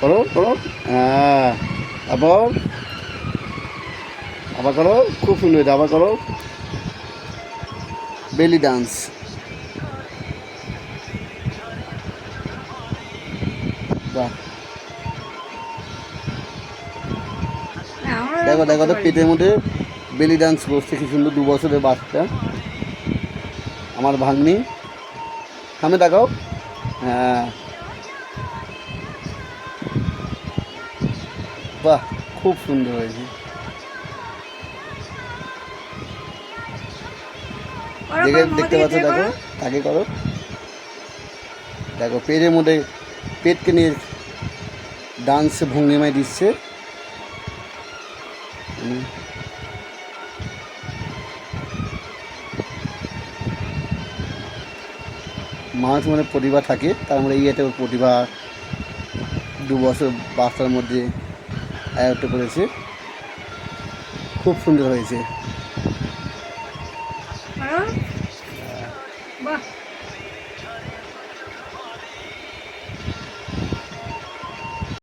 করো করো। হ্যাঁ আবার। আবার করো খুব সুন্দর আবার করো। বেলি ডান্স বাহ। দেখো দেখো তো। পেটের মধ্যে বেলি ডান্স করছে কি সুন্দর দু বছরের বাচ্চা। আমার ভাগ্নি। সামনে দেখাও হ্যাঁ। বাহ খুব সুন্দর হয়েছে। দেখতে পাচ্ছ দেখো। তাকে করো। দেখো পেটের মধ্যে পেটকে নিয়ে ডান্স ভঙ্গিমায় দিচ্ছে। মানুষ মানে প্রতিভা থাকে তার মানে ইয়েতে প্রতিভা দু বছর বাচ্চার মধ্যে আয়ত্ত করেছে। খুব সুন্দর হয়েছে। বাহ।